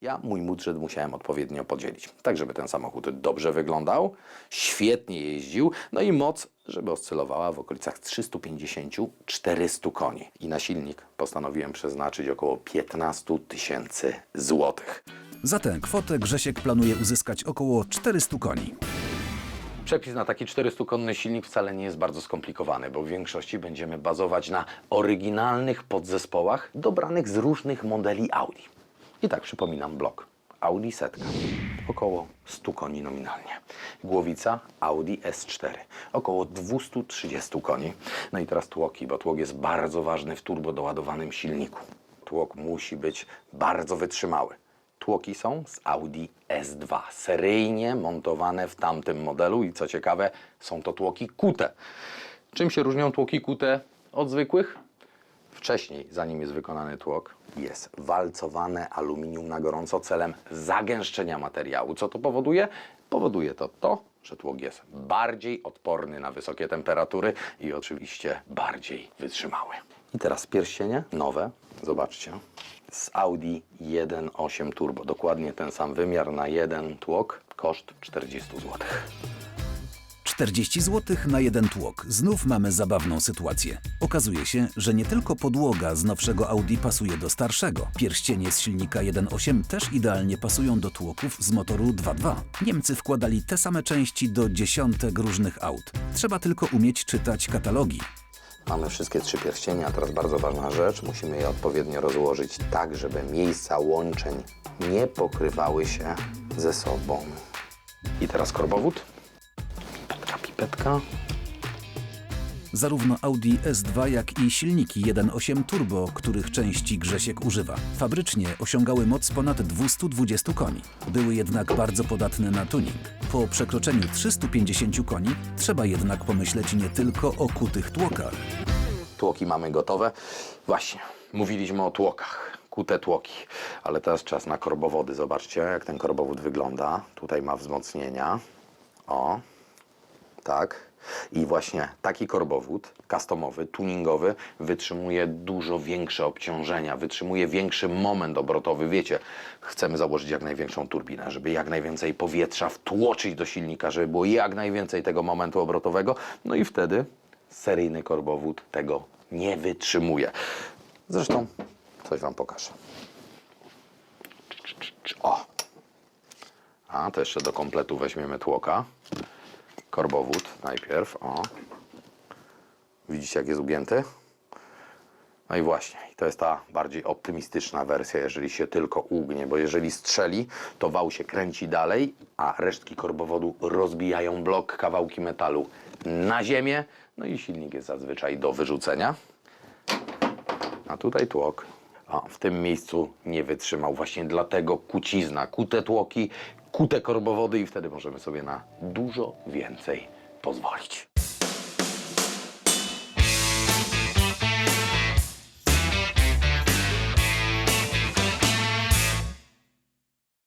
Ja mój budżet musiałem odpowiednio podzielić, tak żeby ten samochód dobrze wyglądał, świetnie jeździł, no i moc, żeby oscylowała w okolicach 350-400 koni. I na silnik postanowiłem przeznaczyć około 15 tysięcy złotych. Za tę kwotę Grzesiek planuje uzyskać około 400 koni. Przepis na taki 400-konny silnik wcale nie jest bardzo skomplikowany, bo w większości będziemy bazować na oryginalnych podzespołach dobranych z różnych modeli Audi. I tak przypominam blok. Audi setka, około 100 koni nominalnie. Głowica Audi S4, około 230 koni. No i teraz tłoki, bo tłok jest bardzo ważny w turbo doładowanym silniku. Tłok musi być bardzo wytrzymały. Tłoki są z Audi S2, seryjnie montowane w tamtym modelu i co ciekawe, są to tłoki kute. Czym się różnią tłoki kute od zwykłych? Wcześniej, zanim jest wykonany tłok, jest walcowane aluminium na gorąco celem zagęszczenia materiału. Co to powoduje? Powoduje to to, że tłok jest bardziej odporny na wysokie temperatury i oczywiście bardziej wytrzymały. I teraz pierścienie nowe, zobaczcie, z Audi 1.8 Turbo. Dokładnie ten sam wymiar na jeden tłok, koszt 40 zł. 40 zł na jeden tłok. Znów mamy zabawną sytuację. Okazuje się, że nie tylko podłoga z nowszego Audi pasuje do starszego. Pierścienie z silnika 1.8 też idealnie pasują do tłoków z motoru 2.2. Niemcy wkładali te same części do dziesiątek różnych aut. Trzeba tylko umieć czytać katalogi. Mamy wszystkie trzy pierścienie, a teraz bardzo ważna rzecz. Musimy je odpowiednio rozłożyć tak, żeby miejsca łączeń nie pokrywały się ze sobą. I teraz korbowód. Zarówno Audi S2, jak i silniki 1.8 Turbo, których części Grzesiek używa, fabrycznie osiągały moc ponad 220 koni. Były jednak bardzo podatne na tuning. Po przekroczeniu 350 koni trzeba jednak pomyśleć nie tylko o kutych tłokach. Tłoki mamy gotowe. Właśnie, mówiliśmy o tłokach. Kute tłoki. Ale teraz czas na korbowody. Zobaczcie, jak ten korbowód wygląda. Tutaj ma wzmocnienia. O, tak. I właśnie taki korbowód customowy, tuningowy wytrzymuje dużo większe obciążenia, wytrzymuje większy moment obrotowy. Wiecie, chcemy założyć jak największą turbinę, żeby jak najwięcej powietrza wtłoczyć do silnika, żeby było jak najwięcej tego momentu obrotowego. No i wtedy seryjny korbowód tego nie wytrzymuje. Zresztą coś Wam pokażę. O! A, to jeszcze do kompletu weźmiemy tłoka. Korbowód najpierw, o. Widzicie, jak jest ugięty? No i właśnie, to jest ta bardziej optymistyczna wersja, jeżeli się tylko ugnie, bo jeżeli strzeli, to wał się kręci dalej, a resztki korbowodu rozbijają blok, kawałki metalu na ziemię, no i silnik jest zazwyczaj do wyrzucenia. A tutaj tłok. A w tym miejscu nie wytrzymał. Właśnie dlatego kucizna, kute tłoki, kute korbowody i wtedy możemy sobie na dużo więcej pozwolić.